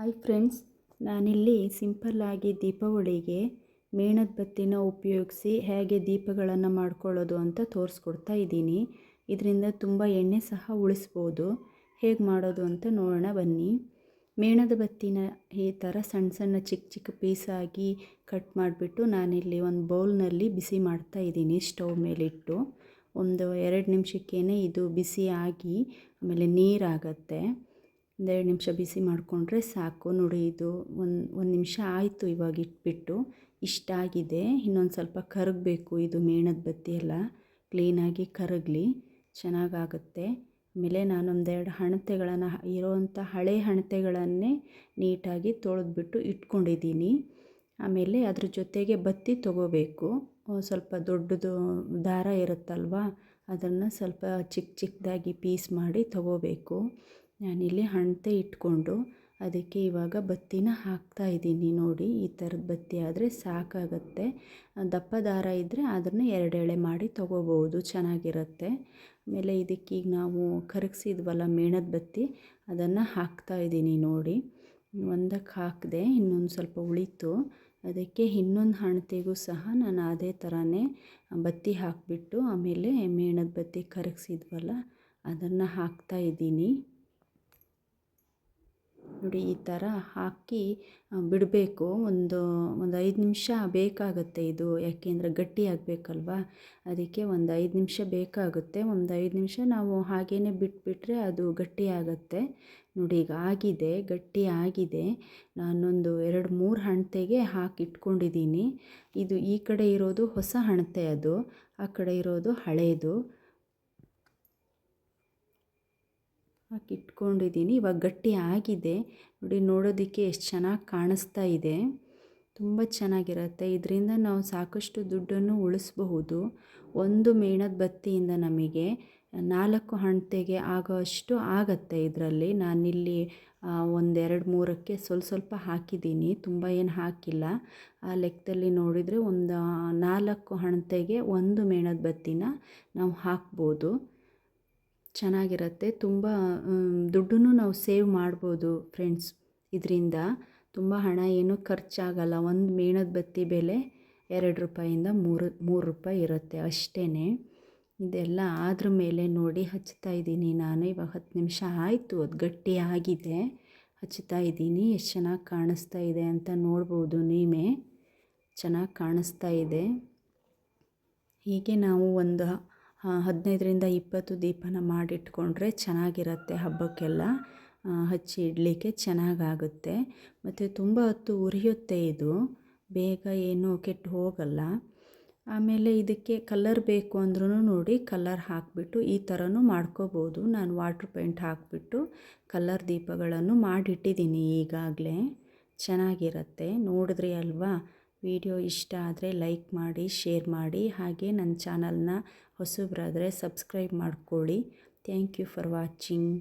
Hi friends, ನಾನಿಲ್ಲಿ ಸಿಂಪಲ್ಲಾಗಿ ದೀಪಾವಳಿಗೆ ಮೇಣದ ಬತ್ತಿನ ಉಪಯೋಗಿಸಿ ಹೇಗೆ ದೀಪಗಳನ್ನು ಮಾಡ್ಕೊಳ್ಳೋದು ಅಂತ ತೋರಿಸ್ಕೊಡ್ತಾ ಇದ್ದೀನಿ. ಇದರಿಂದ ತುಂಬ ಎಣ್ಣೆ ಸಹ ಉಳಿಸ್ಬೋದು. ಹೇಗೆ ಮಾಡೋದು ಅಂತ ನೋಡೋಣ ಬನ್ನಿ. ಮೇಣದ ಬತ್ತಿನ ಈ ಥರ ಸಣ್ಣ ಸಣ್ಣ ಚಿಕ್ಕ ಚಿಕ್ಕ ಪೀಸಾಗಿ ಕಟ್ ಮಾಡಿಬಿಟ್ಟು ನಾನಿಲ್ಲಿ ಒಂದು ಬೌಲ್ನಲ್ಲಿ ಬಿಸಿ ಮಾಡ್ತಾ ಇದ್ದೀನಿ ಸ್ಟವ್ ಮೇಲಿಟ್ಟು. ಒಂದು ಎರಡು ನಿಮಿಷಕ್ಕೇ ಇದು ಬಿಸಿ ಆಗಿ ಆಮೇಲೆ ನೀರಾಗತ್ತೆ. ಒಂದೆರಡು ನಿಮಿಷ ಬಿಸಿ ಮಾಡಿಕೊಂಡ್ರೆ ಸಾಕು. ನೋಡಿ, ಇದು ಒಂದು ಒಂದು ನಿಮಿಷ ಆಯಿತು ಇವಾಗ ಇಟ್ಬಿಟ್ಟು. ಇಷ್ಟಾಗಿದೆ. ಇನ್ನೊಂದು ಸ್ವಲ್ಪ ಕರಗಬೇಕು ಇದು ಮೇಣದ ಬತ್ತಿ ಎಲ್ಲ. ಕ್ಲೀನಾಗಿ ಕರಗಲಿ. ಚೆನ್ನಾಗಾಗುತ್ತೆ. ಆಮೇಲೆ ನಾನೊಂದೆರಡು ಹಣತೆಗಳನ್ನು ಇರೋವಂಥ ಹಳೆ ಹಣತೆಗಳನ್ನೇ ನೀಟಾಗಿ ತೊಳೆದ್ಬಿಟ್ಟು ಇಟ್ಕೊಂಡಿದ್ದೀನಿ. ಆಮೇಲೆ ಅದ್ರ ಜೊತೆಗೆ ಬತ್ತಿ ತೊಗೋಬೇಕು. ಸ್ವಲ್ಪ ದೊಡ್ಡದು ದಾರ ಇರುತ್ತಲ್ವ? ಅದನ್ನು ಸ್ವಲ್ಪ ಚಿಕ್ಕ ಚಿಕ್ಕದಾಗಿ ಪೀಸ್ ಮಾಡಿ ತೊಗೋಬೇಕು. ನಾನಿಲ್ಲಿ ಹಣತೆ ಇಟ್ಕೊಂಡು ಅದಕ್ಕೆ ಇವಾಗ ಬತ್ತಿನ ಹಾಕ್ತಾ ಇದ್ದೀನಿ ನೋಡಿ, ಈ ಥರದ ಬತ್ತಿ ಆದರೆ ಸಾಕಾಗತ್ತೆ. ದಪ್ಪ ದಾರ ಇದ್ದರೆ ಅದನ್ನು ಎರಡು ಎಳೆ ಮಾಡಿ ತೊಗೋಬೋದು ಚೆನ್ನಾಗಿರುತ್ತೆ. ಆಮೇಲೆ ಇದಕ್ಕೀಗ ನಾವು ಕರಗಿಸಿದ್ವಲ್ಲ ಮೇಣದ ಬತ್ತಿ, ಅದನ್ನು ಹಾಕ್ತಾ ಇದ್ದೀನಿ ನೋಡಿ. ಒಂದಕ್ಕೆ ಹಾಕಿದೆ, ಇನ್ನೊಂದು ಸ್ವಲ್ಪ ಉಳಿತು. ಅದಕ್ಕೆ ಇನ್ನೊಂದು ಹಣತೆಗೂ ಸಹ ನಾನು ಅದೇ ಥರನೇ ಬತ್ತಿ ಹಾಕಿಬಿಟ್ಟು ಆಮೇಲೆ ಮೇಣದ ಬತ್ತಿ ಕರಗಿಸಿದ್ವಲ್ಲ, ಅದನ್ನು ಹಾಕ್ತಾ ಇದ್ದೀನಿ. ನೋಡಿ ಈ ಥರ ಹಾಕಿ ಬಿಡಬೇಕು. ಒಂದು ಒಂದು ಐದು ನಿಮಿಷ ಬೇಕಾಗುತ್ತೆ ಇದು. ಯಾಕೆಂದರೆ ಗಟ್ಟಿ ಆಗಬೇಕಲ್ವ? ಅದಕ್ಕೆ ಒಂದು ಐದು ನಿಮಿಷ ಬೇಕಾಗುತ್ತೆ. ಒಂದು ಐದು ನಿಮಿಷ ನಾವು ಹಾಗೇ ಬಿಟ್ಬಿಟ್ರೆ ಅದು ಗಟ್ಟಿ ಆಗುತ್ತೆ. ನೋಡಿ ಈಗ ಆಗಿದೆ, ಗಟ್ಟಿ ಆಗಿದೆ. ನಾನೊಂದು ಎರಡು, ಮೂರು ಹಣತೆಗೆ ಹಾಕಿ ಇಟ್ಕೊಂಡಿದ್ದೀನಿ ಇದು ಈ ಕಡೆ ಇರೋದು ಹೊಸ ಹಣತೆ ಅದು. ಆ ಕಡೆ ಇರೋದು ಹಳೇದು. ಹಾಕಿ ಇಟ್ಕೊಂಡಿದ್ದೀನಿ ಇವಾಗ ಗಟ್ಟಿ ಆಗಿದೆ. ನೋಡಿ, ನೋಡೋದಕ್ಕೆ ಎಷ್ಟು ಚೆನ್ನಾಗಿ ಕಾಣಿಸ್ತಾ ಇದೆ. ತುಂಬ ಚೆನ್ನಾಗಿರುತ್ತೆ. ಇದರಿಂದ ನಾವು ಸಾಕಷ್ಟು ದುಡ್ಡನ್ನು ಉಳಿಸ್ಬಹುದು. ಒಂದು ಮೇಣದ ಬತ್ತಿಯಿಂದ ನಮಗೆ ನಾಲ್ಕು ಹಣತೆಗೆ ಆಗೋ ಅಷ್ಟು ಆಗುತ್ತೆ ಇದರಲ್ಲಿ. ನಾನಿಲ್ಲಿ ಒಂದೆರಡು ಮೂರಕ್ಕೆ ಸ್ವಲ್ಪ ಸ್ವಲ್ಪ ಹಾಕಿದ್ದೀನಿ. ತುಂಬ ಏನು ಹಾಕಿಲ್ಲ. ಆ ಲೆಕ್ಕದಲ್ಲಿ ನೋಡಿದರೆ ಒಂದು ನಾಲ್ಕು ಹಣತೆಗೆ ಒಂದು ಮೇಣದ ಬತ್ತಿನ ನಾವು ಹಾಕ್ಬೋದು. ಚೆನ್ನಾಗಿರುತ್ತೆ. ತುಂಬ ದುಡ್ಡನ್ನು ನಾವು ಸೇವ್ ಮಾಡ್ಬೋದು ಫ್ರೆಂಡ್ಸ್ ಇದರಿಂದ. ತುಂಬ ಹಣ ಏನೂ ಖರ್ಚಾಗಲ್ಲ. ಒಂದು ಮೇಣದ ಬತ್ತಿ ಬೆಲೆ ಎರಡು ರೂಪಾಯಿಂದ ಮೂರು ಮೂರು ರೂಪಾಯಿ ಇರುತ್ತೆ ಅಷ್ಟೇ ಇದೆಲ್ಲ ಆದ್ರ ಮೇಲೆ ನೋಡಿ ಹಚ್ತಾ ಇದ್ದೀನಿ ನಾನು. ಇವಾಗ ಹತ್ತು ನಿಮಿಷ ಆಯಿತು, ಅದು ಗಟ್ಟಿಯಾಗಿದೆ ಹಚ್ತಾ ಇದ್ದೀನಿ. ಎಷ್ಟು ಚೆನ್ನಾಗಿ ಕಾಣಿಸ್ತಾ ಇದೆ ಅಂತ ನೋಡ್ಬೋದು ನೀವೇ. ಚೆನ್ನಾಗಿ ಕಾಣಿಸ್ತಾ ಇದೆ. ಹೀಗೆ ನಾವು ಒಂದು ಹದಿನೈದರಿಂದ ಇಪ್ಪತ್ತು ದೀಪನ ಮಾಡಿಟ್ಕೊಂಡ್ರೆ ಚೆನ್ನಾಗಿರತ್ತೆ ಹಬ್ಬಕ್ಕೆಲ್ಲ. ಹಚ್ಚಿ ಇಡಲಿಕ್ಕೆ ಚೆನ್ನಾಗಾಗುತ್ತೆ. ಮತ್ತು ತುಂಬ ಹೊತ್ತು ಉರಿಯುತ್ತೆ ಇದು. ಬೇಗ ಏನೂ ಕೆಟ್ಟು ಹೋಗಲ್ಲ. ಆಮೇಲೆ ಇದಕ್ಕೆ ಕಲ್ಲರ್ ಬೇಕು ಅಂದ್ರೂ ನೋಡಿ ಕಲ್ಲರ್ ಹಾಕಿಬಿಟ್ಟು ಈ ಥರನೂ ಮಾಡ್ಕೋಬೋದು. ನಾನು ವಾಟ್ರ್ ಪೇಂಟ್ ಹಾಕಿಬಿಟ್ಟು ಕಲ್ಲರ್ ದೀಪಗಳನ್ನು ಮಾಡಿಟ್ಟಿದ್ದೀನಿ ಈಗಾಗಲೇ. ಚೆನ್ನಾಗಿರುತ್ತೆ. ನೋಡಿದ್ರಿ ಅಲ್ವಾ? ವಿಡಿಯೋ ಇಷ್ಟ ಆದರೆ ಲೈಕ್ ಮಾಡಿ, ಶೇರ್ ಮಾಡಿ. ಹಾಗೆ ನನ್ನ ಚಾನಲ್ನ ಹೊಸಬ್ರಾದರೆ ಸಬ್ಸ್ಕ್ರೈಬ್ ಮಾಡ್ಕೊಳ್ಳಿ. Thank you for watching